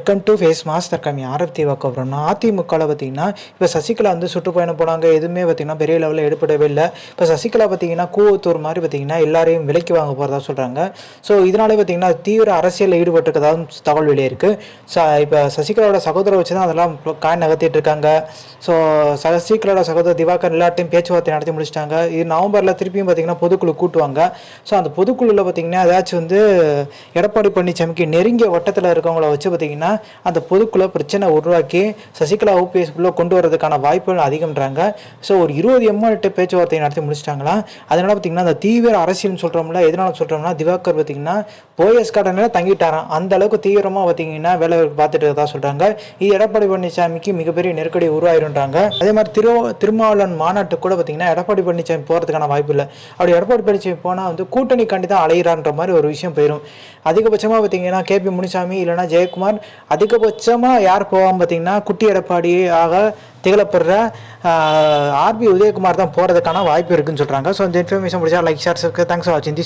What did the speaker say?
Welcome to face mass தற்காமி ஆரத்தி வாக்கப்புறம்னா அதிமுகவில் பார்த்தீங்கன்னா இப்போ சசிகலா வந்து சுற்றுப்பயணம் போனாங்க. எதுவுமே பார்த்தீங்கன்னா பெரிய லெவலில் எடுப்படவே இல்லை. இப்போ சசிகலா பார்த்தீங்கன்னா கூவத்தூர் மாதிரி பார்த்தீங்கன்னா எல்லாரையும் விலைக்கு வாங்க போகிறதா சொல்கிறாங்க ஸோ இதனாலே பார்த்தீங்கன்னா தீவிர அரசியலில் ஈடுபட்டிருக்கதாகவும் தகவல் வெளியே இருக்குது ச இப்போ சசிகலாவோட சகோதரர் வச்சு தான் அதெல்லாம் காய் நகர்த்திட்டு இருக்காங்க. ஸோ சசிகலாவோட சகோதரர் திவாகர் எல்லாத்தையும் பேச்சுவார்த்தை நடத்தி முடிச்சிட்டாங்க. இது நவம்பரில் திருப்பியும் பார்த்தீங்கன்னா பொதுக்குழு கூட்டுவாங்க. ஸோ அந்த பொதுக்குழுவில் பார்த்தீங்கன்னா ஏதாச்சும் வந்து எடப்பாடி பழனிசாமிக்கு நெருங்கிய வட்டத்தில் இருக்கவங்கள வச்சு பார்த்தீங்கன்னா அந்த பொதுக்குழு பிரச்சனை உருவாக்கி சசிகலா ஓபிஎஸ்குள்ளே கொண்டு வரதுக்கான வாய்ப்புகள் அதிகம்ன்றாங்க. ஸோ ஒரு இருபது எம்எல்ஏ பேச்சுவார்த்தை நடத்தி முடிச்சிட்டாங்களாம் அதனால் பார்த்தீங்கன்னா அந்த தீவிர அரசியல்னு சொல்கிறோம்ல எதனால சொல்கிறோம்னா திவாகர் பார்த்தீங்கன்னா போயஸ் கார்டனில் தங்கிட்டாராம். அந்த அளவுக்கு தீவிரமாக பார்த்தீங்கன்னா வேலை பார்த்துட்டு தான் சொல்கிறாங்க இது எடப்பாடி பழனிசாமிக்கு மிகப்பெரிய நெருக்கடி உருவாயிருன்றாங்க. அதே மாதிரி திரு திருமாவளவன் மாநாட்டுக்கு கூட பார்த்தீங்கன்னா எடப்பாடி பழனிசாமி போகிறதுக்கான வாய்ப்பு இல்லை. அப்படி எடப்பாடி பழனிசாமி போனால் வந்து கூட்டணி கண்டி தான் அலையிறான்ற மாதிரி ஒரு விஷயம் போயிடும் அதிகபட்சமாக பார்த்தீங்கன்னா கேபி முனிசாமி இல்லைன்னா ஜெயக்குமார் அதிகபட்சமாக யார் போவாங்க பார்த்தீங்கன்னா குட்டி எடப்பாடி ஆக திகழப்படுற ஆர்பி உதயகுமார் தான் போகிறதுக்கான வாய்ப்பு இருக்குன்னு சொல்கிறாங்க ஸோ இந்த இன்ஃபர்மேஷன் முடிச்சா லைக் ஷேர் தேங்க்ஸ் ஃபார் வாட்சிங்